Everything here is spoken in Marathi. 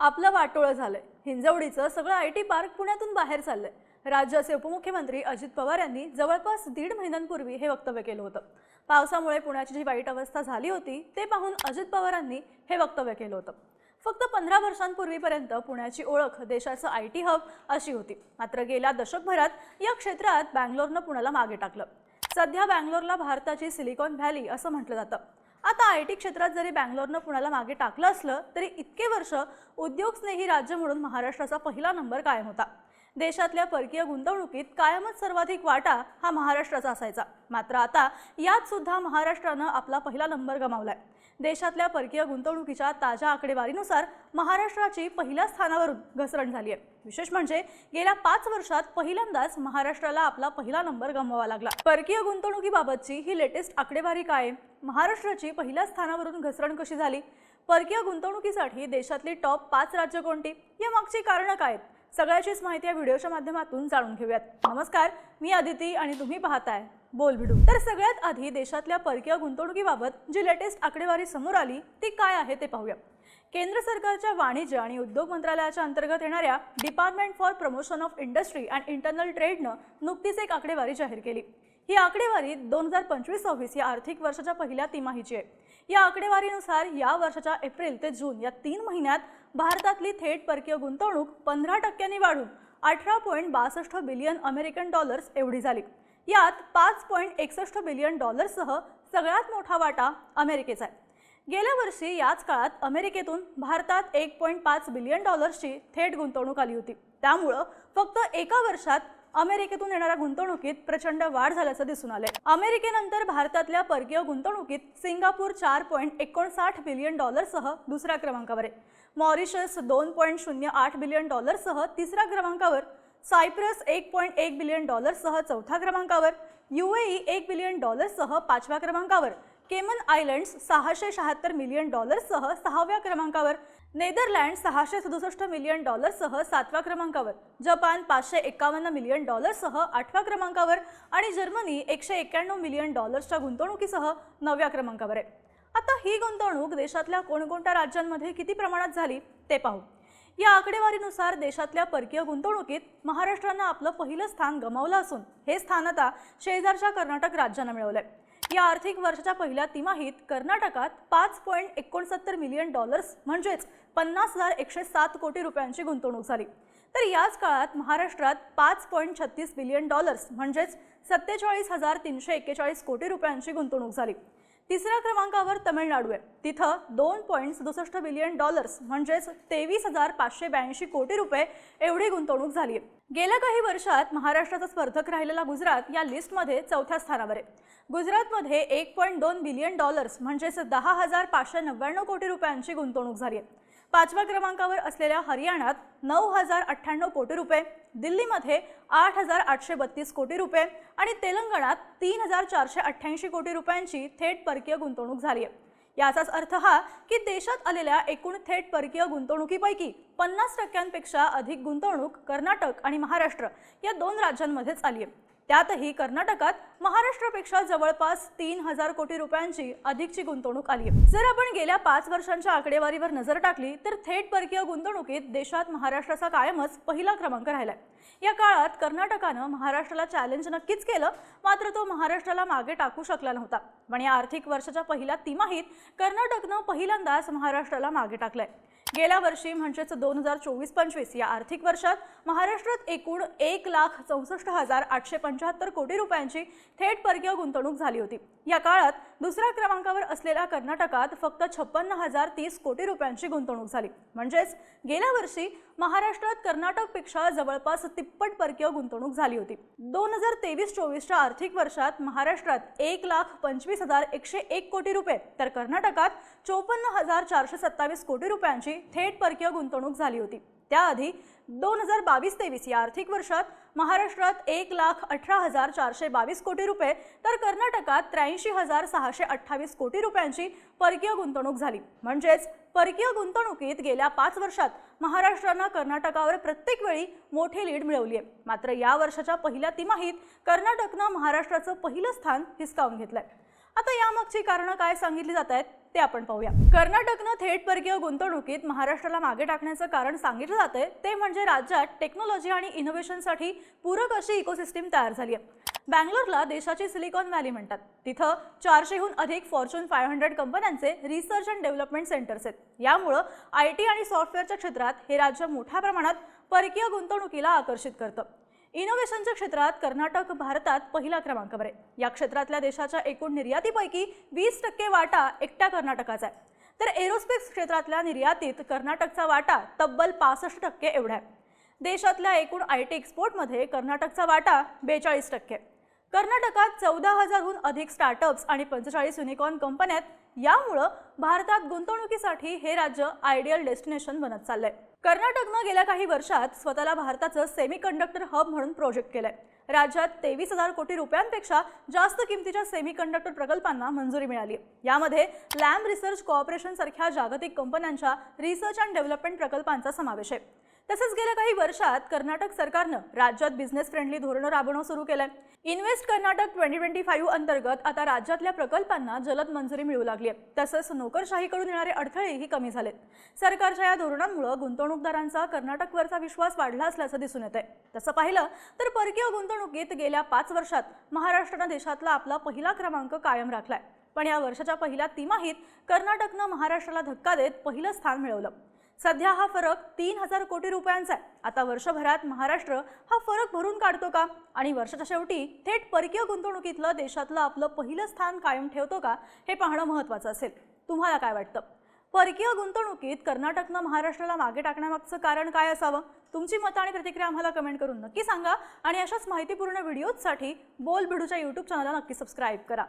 आपलं वाटोळं झालंय. हिंजवडीचं सगळं आय टी पार्क पुण्यातून बाहेर चाललंय. राज्याचे उपमुख्यमंत्री अजित पवार यांनी जवळपास दीड महिन्यांपूर्वी हे वक्तव्य केलं होतं. पावसामुळे पुण्याची जी वाईट अवस्था झाली होती ते पाहून अजित पवारांनी हे वक्तव्य केलं होतं. फक्त पंधरा वर्षांपूर्वीपर्यंत पुण्याची ओळख देशाचं आय टी हब अशी होती. मात्र गेल्या दशकभरात या क्षेत्रात बँगलोरनं पुण्याला मागे टाकलं. सध्या बँगलोरला भारताची सिलिकॉन व्हॅली असं म्हटलं जातं. आता आय टी क्षेत्रात जरी बँगलोरनं पुण्याला मागे टाकलं असलं तरी इतके वर्ष उद्योगस्नेही राज्य म्हणून महाराष्ट्राचा पहिला नंबर कायम होता. देशातल्या परकीय गुंतवणुकीत कायमच सर्वाधिक वाटा हा महाराष्ट्राचा असायचा. मात्र आता यात सुद्धा महाराष्ट्रानं आपला पहिला नंबर गमावलाय. देशातल्या परकीय गुंतवणुकीच्या ताज्या आकडेवारीनुसार महाराष्ट्राची पहिल्या स्थानावरून घसरण झाली आहे विशेष म्हणजे गेल्या पाच वर्षात पहिल्यांदाच महाराष्ट्राला आपला पहिला नंबर गमवावा लागला. परकीय गुंतवणुकीबाबतची ही लेटेस्ट आकडेवारी काय? आहे? महाराष्ट्राची पहिल्या स्थानावरून घसरण कशी झाली? परकीय गुंतवणुकीसाठी देशातली टॉप पाच राज्य कोणती? या मागची कारणं काय आहेत? सगळ्याचीच माहिती या व्हिडिओच्या माध्यमातून जाणून घेऊयात. नमस्कार मी आदिती आणि तुम्ही पाहताय बोल भिडू. तर सगळ्यात आधी देशातल्या परकीय गुंतवणुकीबाबत जी लेटेस्ट आकडेवारी समोर आली ती काय आहे ते पाहूया. केंद्र सरकारच्या वाणिज्य आणि उद्योग मंत्रालयाच्या अंतर्गत येणाऱ्या department for promotion of industry and internal ट्रेडनं नुकतीच एक आकडेवारी जाहीर केली. ही आकडेवारी दोन हजार पंचवीस सव्वीस या आर्थिक वर्षाच्या पहिल्या तिमाहीची आहे. या आकडेवारीनुसार या वर्षाच्या एप्रिल ते जून या तीन महिन्यात भारतातली थेट परकीय गुंतवणूक पंधरा टक्क्यांनी वाढून अठरा पॉईंट बासष्ट बिलियन अमेरिकन डॉलर्स एवढी झाली. यात पाच पॉईंट एकसष्ट बिलियन डॉलर्ससह सगळ्यात मोठा वाटा अमेरिकेचा आहे. गेल्या वर्षी याच काळात अमेरिकेतून भारतात एक पॉईंट पाच बिलियन डॉलर्सची थेट गुंतवणूक आली होती. त्यामुळं फक्त एका वर्षात अमेरिकेतून येणाऱ्या गुंतवणुकीत प्रचंड वाढ झाल्याचं दिसून आले अमेरिकेनंतर भारतातल्या परकीय गुंतवणुकीत सिंगापूर चार पॉईंट एकोणसाठ बिलियन डॉलरसह दुसऱ्या क्रमांकावर आहे. मॉरिशस दोन पॉईंट शून्य आठ बिलियन डॉलरसह तिसऱ्या क्रमांकावर सायप्रस एक पॉईंट एक बिलियन डॉलरसह चौथ्या क्रमांकावर युएई एक बिलियन डॉलरसह पाचव्या क्रमांकावर केमन आयलंड्स सहाशे शहात्तर मिलियन डॉलर्ससह सहाव्या क्रमांकावर नेदरलँड सहाशे सदुसष्ट मिलियन डॉलरसह सातव्या क्रमांकावर जपान पाचशे एकावन्न मिलियन डॉलरसह आठव्या क्रमांकावर आणि जर्मनी एकशे एक्क्याण्णव मिलियन डॉलर्सच्या गुंतवणुकीसह नवव्या क्रमांकावर आहे. आता ही गुंतवणूक देशातल्या कोणकोणत्या राज्यांमध्ये किती प्रमाणात झाली ते पाहू. या आकडेवारीनुसार देशातल्या परकीय गुंतवणुकीत महाराष्ट्रानं आपलं पहिलं स्थान गमावलं असून हे स्थान आता शेजारच्या कर्नाटक राज्यानं आहे या आर्थिक वर्षाच्या पहिल्या तिमाहीत कर्नाटकात पाच पॉईंट एकोणसत्तर मिलियन डॉलर्स म्हणजेच पन्नास हजार एकशे सात कोटी रुपयांची गुंतवणूक झाली. तर याच काळात महाराष्ट्रात पाच पॉईंट छत्तीस बिलियन डॉलर्स म्हणजेच सत्तेचाळीस हजार तीनशे एक्केचाळीस कोटी रुपयांची गुंतवणूक झाली. तिसऱ्या क्रमांकावर तमिळनाडू आहे. तिथं दोन पॉईंट सदुसष्ट बिलियन डॉलर्स म्हणजेच तेवीस हजार पाचशे ब्याऐंशी कोटी रुपये एवढी गुंतवणूक झाली आहे. गेल्या काही वर्षात महाराष्ट्राचा स्पर्धक राहिलेला गुजरात या लिस्टमध्ये चौथ्या स्थानावर आहे. गुजरातमध्ये एक पॉईंट दोन बिलियन डॉलर्स म्हणजेच दहा हजार पाचशे नव्याण्णव कोटी रुपयांची गुंतवणूक झाली आहे. पाचव्या क्रमांकावर असलेल्या हरियाणात नऊ हजार अठ्ठ्याण्णव कोटी रुपये दिल्लीमध्ये आठ हजार आठशे बत्तीस कोटी रुपये आणि तेलंगणात तीन हजार चारशे अठ्ठ्याऐंशी कोटी रुपयांची थेट परकीय गुंतवणूक झाली आहे. याचाच अर्थ हा की देशात आलेल्या एकूण थेट परकीय गुंतवणुकीपैकी पन्नास टक्क्यांपेक्षा अधिक गुंतवणूक कर्नाटक आणि महाराष्ट्र या दोन राज्यांमध्येच आली आहे. त्यातही कर्नाटकात महाराष्ट्रापेक्षा जवळपास तीन हजार कोटी रुपयांची अधिकची गुंतवणूक आली आहे. जर आपण गेल्या पाच वर्षांच्या आकडेवारीवर नजर टाकली तर थेट परकीय गुंतवणुकीत देशात महाराष्ट्राचा कायमच पहिला क्रमांक राहिलाय. या काळात कर्नाटकानं महाराष्ट्राला चॅलेंज नक्कीच केलं मात्र तो महाराष्ट्राला मागे टाकू शकला नव्हता. पण या आर्थिक वर्षाच्या पहिल्या तिमाहीत कर्नाटकनं पहिल्यांदाच महाराष्ट्राला मागे टाकलंय. गेल्या वर्षी म्हणजेच दोन हजार चोवीस पंचवीस या आर्थिक वर्षात महाराष्ट्रात एकूण एक लाख चौसष्ट हजार आठशे पंच्याहत्तर कोटी रुपयांची थेट परकीय गुंतवणूक झाली होती. या काळात दुसऱ्या क्रमांकावर असलेल्या कर्नाटकात फक्त छप्पन्न हजार तीस कोटी रुपयांची गुंतवणूक झाली. म्हणजेच गेल्या वर्षी महाराष्ट्रात कर्नाटकपेक्षा जवळपास तिप्पट परकीय गुंतवणूक झाली होती. दोन हजार तेवीस चोवीसच्या आर्थिक वर्षात महाराष्ट्रात एक लाख पंचवीस हजार एकशे एक कोटी रुपये तर कर्नाटकात चोपन्न हजार चारशे सत्तावीस कोटी रुपयांची थेट परकीय गुंतवणूक झाली होती. त्याआधी दोन हजार बावीस तेवीस या आर्थिक वर्षात महाराष्ट्रात एक लाख अठरा हजार चारशे बावीस कोटी रुपये तर कर्नाटकात त्र्याऐंशी हजार सहाशे अठ्ठावीस कोटी रुपयांची परकीय गुंतवणूक झाली. म्हणजेच परकीय गुंतवणुकीत गेल्या पाच वर्षात महाराष्ट्रानं कर्नाटकावर प्रत्येक वेळी मोठी लीड मिळवली आहे. मात्र या वर्षाच्या पहिल्या तिमाहीत कर्नाटकनं महाराष्ट्राचं पहिलं स्थान हिसकावून घेतलंय. आता यामागची कारणं काय सांगितली जात आहेत? ते आपण पाहूया. कर्नाटकनं थेट परकीय गुंतवणुकीत महाराष्ट्राला मागे टाकण्याचं कारण सांगितलं जातंय ते म्हणजे राज्यात टेक्नॉलॉजी आणि इनोव्हेशनसाठी पूरक अशी इकोसिस्टीम तयार झाली आहे बँगलोरला देशाची सिलिकॉन व्हॅली म्हणतात. तिथं चारशेहून अधिक फॉर्च्यून फाय हंड्रेड कंपन्यांचे रिसर्च अँड डेव्हलपमेंट सेंटर्स आहेत. यामुळं आय टी आणि सॉफ्टवेअरच्या क्षेत्रात हे राज्य मोठ्या प्रमाणात परकीय गुंतवणुकीला आकर्षित करतं. इनोव्हेशनच्या क्षेत्रात कर्नाटक भारतात पहिला क्रमांकावर आहे या क्षेत्रातल्या देशाच्या एकूण निर्यातीपैकी वीस टक्के वाटा एकट्या कर्नाटकाचा आहे. तर एरोस्पेस क्षेत्रातल्या निर्यातीत कर्नाटकचा वाटा तब्बल पासष्ट टक्के एवढा आहे. देशातल्या एकूण आय टी एक्सपोर्टमध्ये कर्नाटकचा वाटा बेचाळीस टक्के. कर्नाटकात चौदा हजारहून अधिक स्टार्टअप्स आणि पंचेचाळीस युनिकॉर्न कंपन्या आहेत. यामुळं भारतात गुंतवणुकीसाठी हे राज्य आयडियल डेस्टिनेशन बनत चाललंय. कर्नाटकनं गेल्या काही वर्षात स्वतःला भारताचं सेमीकंडक्टर हब म्हणून प्रोजेक्ट केलंय. राज्यात तेवीस हजार कोटी रुपयांपेक्षा जास्त किमतीच्या सेमीकंडक्टर प्रकल्पांना मंजुरी मिळाली. यामध्ये लॅम्ब रिसर्च कॉर्पोरेशन सारख्या जागतिक कंपन्यांच्या रिसर्च अँड डेव्हलपमेंट प्रकल्पांचा समावेश आहे. तसंच गेल्या काही वर्षात कर्नाटक सरकारनं राज्यात बिझनेस फ्रेंडली धोरणं राबवणं सुरू केलंय. Invest Karnataka twenty twenty five अंतर्गत आता राज्यातल्या प्रकल्पांना जलद मंजुरी मिळू लागली आहे तसंच नोकरशाहीकडून येणारे अडथळेही कमी झालेत. सरकारच्या या धोरणांमुळे गुंतवणूकदारांचा कर्नाटकवरचा विश्वास वाढला असल्याचं दिसून येत आहे तसं पाहिलं तर परकीय गुंतवणुकीत गेल्या पाच वर्षात महाराष्ट्रानं देशातला आपला पहिला क्रमांक कायम राखलाय. पण या वर्षाच्या पहिल्या तिमाहीत कर्नाटकनं महाराष्ट्राला धक्का देत पहिलं स्थान मिळवलं. सध्या हा फरक तीन हजार कोटी रुपयांचा आहे. आता वर्षभरात महाराष्ट्र हा फरक भरून काढतो का? आणि वर्षाच्या शेवटी थेट परकीय गुंतवणुकीतलं देशातलं आपलं पहिलं स्थान कायम ठेवतो का? हे पाहणं महत्त्वाचं असेल. तुम्हाला काय वाटतं? परकीय गुंतवणुकीत कर्नाटकनं महाराष्ट्राला मागे टाकण्यामागचं कारण काय असावं? तुमची मतं आणि प्रतिक्रिया आम्हाला कमेंट करून नक्की सांगा. आणि अशाच माहितीपूर्ण व्हिडिओजसाठी बोल बिडूच्या यूट्यूब चॅनलला नक्की सबस्क्राईब करा.